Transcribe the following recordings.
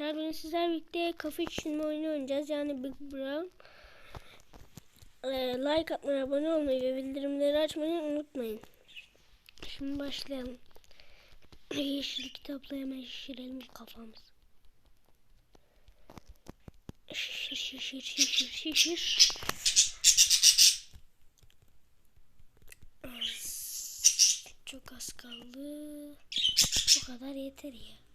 arkadaşlar. Bugün sizler birlikte kafa düşünme oyunu oynayacağız. Yani Big Brown. Ee, like atmayı, abone olmayı ve bildirimleri açmayı unutmayın. Şimdi başlayalım. Yeşil kitapla hemen şişirelim kafamızı. Şişir şişir şişir şişir. Çok az kaldı. Bu kadar yeter ya.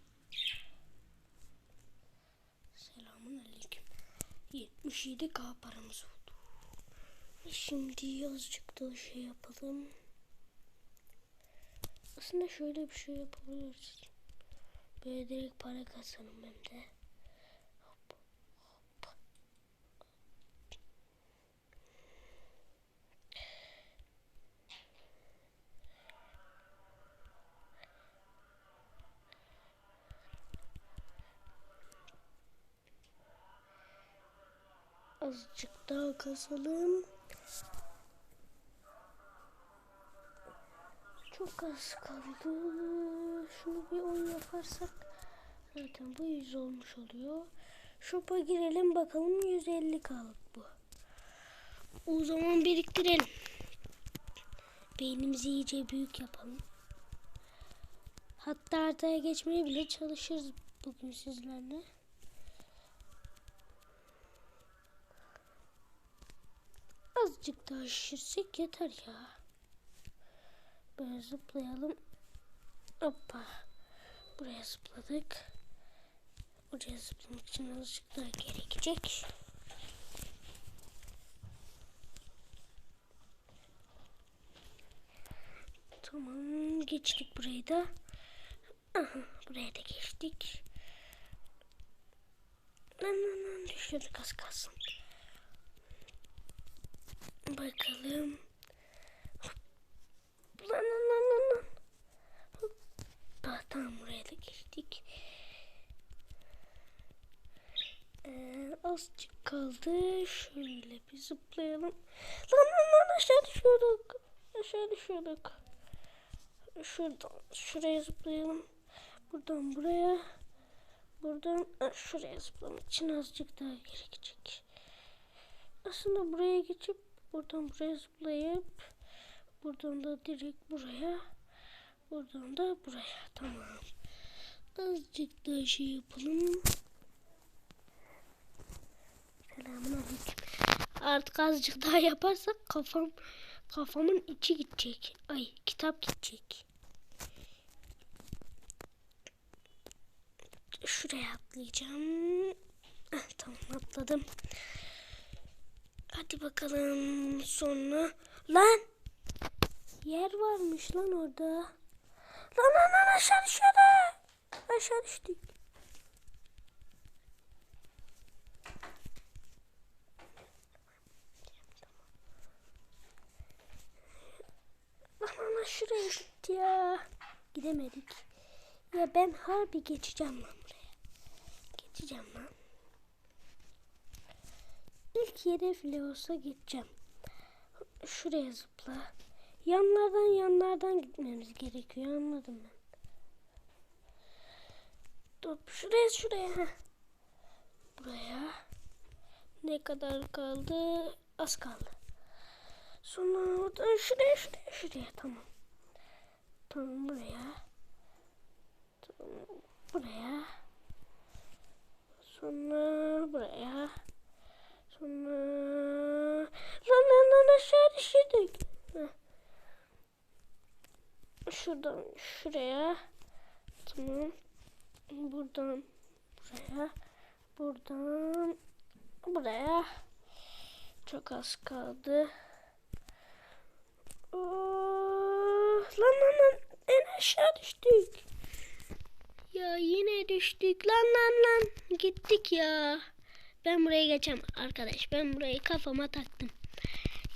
77k paramız oldu. Şimdi azıcık da şey yapalım. Aslında şöyle bir şey yapabiliriz. Böyle direkt para kazanım hem de. Azıcık daha kazalım. Çok az kaldı. Şunu bir 10 yaparsak zaten bu 100 olmuş oluyor. Shop'a girelim bakalım 150 kalık bu. O zaman biriktirelim. Beynimizi iyice büyük yapalım. Hatta artıya geçmeye bile çalışırız bugün sizlerle. Azıcık daha şişirsek yeter ya. Böyle zıplayalım. Hoppa. Buraya zıpladık. Oraya zıplamak için azıcık daha gerekecek. Tamam geçtik burayı da. Aha, buraya da geçtik. Lan lan lan düşürdük az kalsın. Bakalım. Lan lan lan lan lan. Hoppa, tamam buraya da geçtik. Ee, azıcık kaldı. Şöyle bir zıplayalım. Lan lan lan aşağı düşüyorduk. Aşağı düşüyorduk. Şuradan şuraya zıplayalım. Buradan buraya. Buradan şuraya zıplamak için azıcık daha gerekecek. Aslında buraya geçip buradan buraya zıplayıp buradan da direkt buraya buradan da buraya. Tamam. Azıcık daha şey yapalım. Selamünaleyküm artık azıcık daha yaparsak kafam kafamın içi gidecek. Ay kitap gidecek. Şuraya atlayacağım. Tamam atladım Hadi bakalım sonra. Lan! Yer varmış lan orada. Lan lan lan aşağı düşüyordu. Aşağı düştük. Lan lan şuraya gitti ya. Gidemedik. Ya ben harbi geçeceğim lan buraya. Geçeceğim lan. İlk yere bile olsa gideceğim. Şuraya zıpla. Yanlardan yanlardan gitmemiz gerekiyor anladım ben. Dur şuraya şuraya. Buraya. Ne kadar kaldı? Az kaldı. Sonra oradan şuraya şuraya şuraya tamam. Tamam buraya. Tamam buraya. Sonra buraya. Sonra lan lan lan aşağı düşürdük. Şuradan şuraya. Tamam. Buradan buraya. Buradan buraya. Çok az kaldı. Oh, lan lan lan en aşağı düştük. Ya yine düştük lan lan lan. Gittik ya. Ben buraya geçeceğim arkadaş. Ben burayı kafama taktım.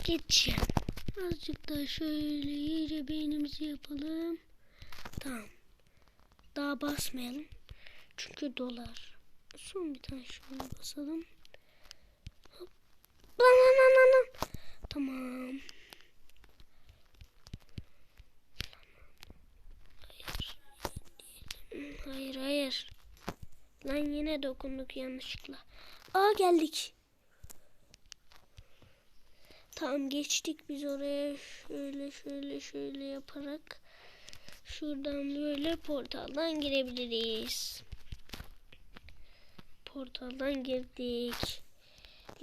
Geçeceğim. Azıcık daha şöyle iyice beynimizi yapalım. Tamam. Daha basmayalım. Çünkü dolar. Son bir tane şöyle basalım. Hop. Lan lan lan lan lan. Tamam. Hayır. Hayır. Lan yine dokunduk yanlışlıkla. Aa geldik. Tamam geçtik biz oraya şöyle şöyle şöyle yaparak şuradan böyle portaldan girebiliriz. Portaldan girdik.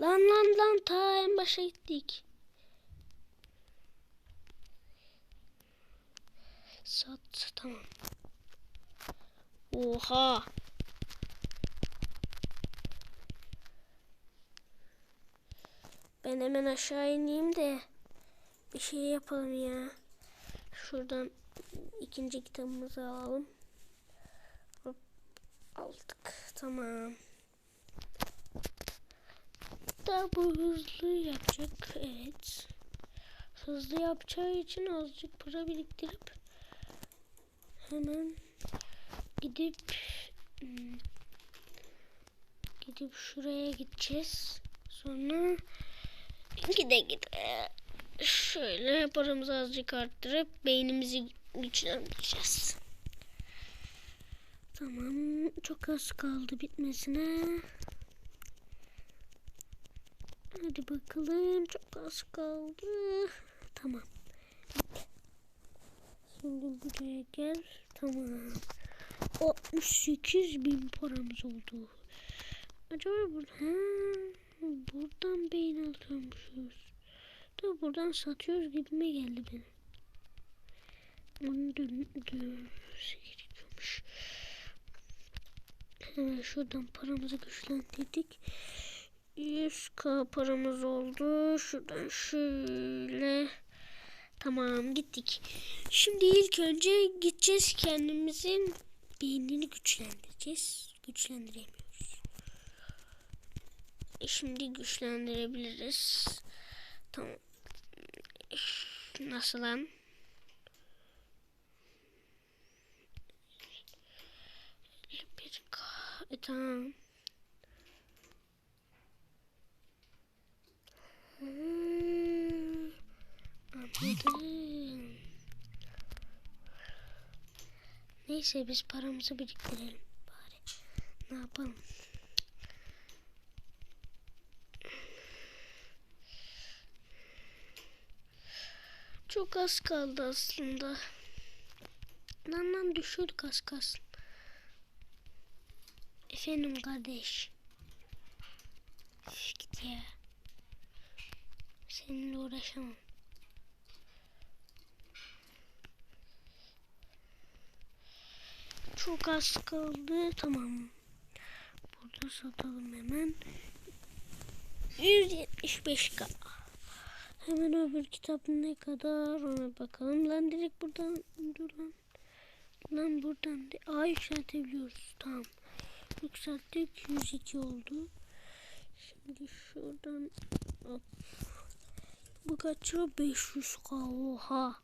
Lan lan lan ta en başa gittik. Sat tamam. Oha. Hemen aşağı ineyim de bir şey yapalım ya. Şuradan ikinci kitabımızı alalım. Hop, aldık. Tamam. Da bu hızlı yapacak. Evet. Hızlı yapacağı için azıcık para biriktirip hemen gidip hmm, gidip şuraya gideceğiz. Sonra gide gide şöyle paramızı azıcık arttırıp beynimizi güçlendireceğiz. Tamam çok az kaldı bitmesine. Hadi bakalım çok az kaldı. Tamam. Şimdi buraya gel. Tamam. 68 bin paramız oldu. Acaba bur ha, buradan beyin alıyormuşuz. Da buradan satıyoruz gibime geldi benim. Dön dönmesi gerekiyormuş. Hemen şuradan paramızı güçlendirdik. 100k paramız oldu. Şuradan şöyle. Tamam gittik. Şimdi ilk önce gideceğiz kendimizin beynini güçlendireceğiz. Güçlendiremiyoruz. Şimdi güçlendirebiliriz. Tamam. Nasıl lan? Bir. E, tamam. Neyse biz paramızı biriktirelim bari. Ne yapalım? Çok az kaldı aslında. Lan lan düşürdük az kalsın. Efendim kardeş. Üf, Git ya. Seninle uğraşamam. Çok az kaldı. Tamam. Burada satalım hemen. 175k. Hemen öbür kitap ne kadar ona bakalım. Lan direkt buradan dur lan. Lan buradan A yükseltebiliyoruz. Tamam. Yükselttik. 102 oldu. Şimdi şuradan hop. Bu kaç lira? 500k. Oha.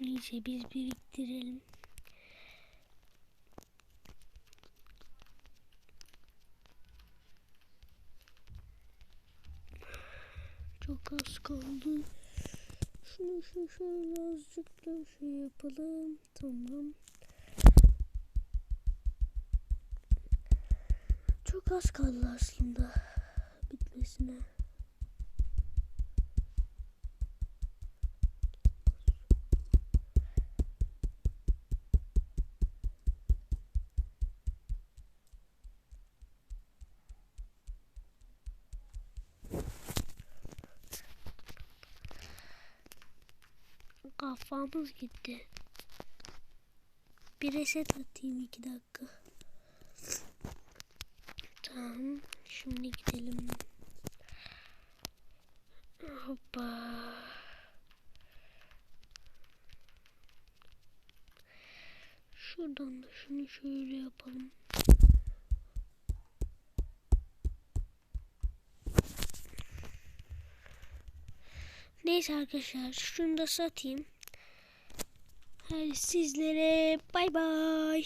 Neyse biz biriktirelim. Az kaldı. Şunu şu şöyle azıcık da şey yapalım. Tamam. Çok az kaldı aslında bitmesine. Kafamız gitti. Bir reset atayım iki dakika. Tamam. Şimdi gidelim. Hoppa. Şuradan da şunu şöyle yapalım. Neyse arkadaşlar şunu da satayım. Hadi sizlere bay bay.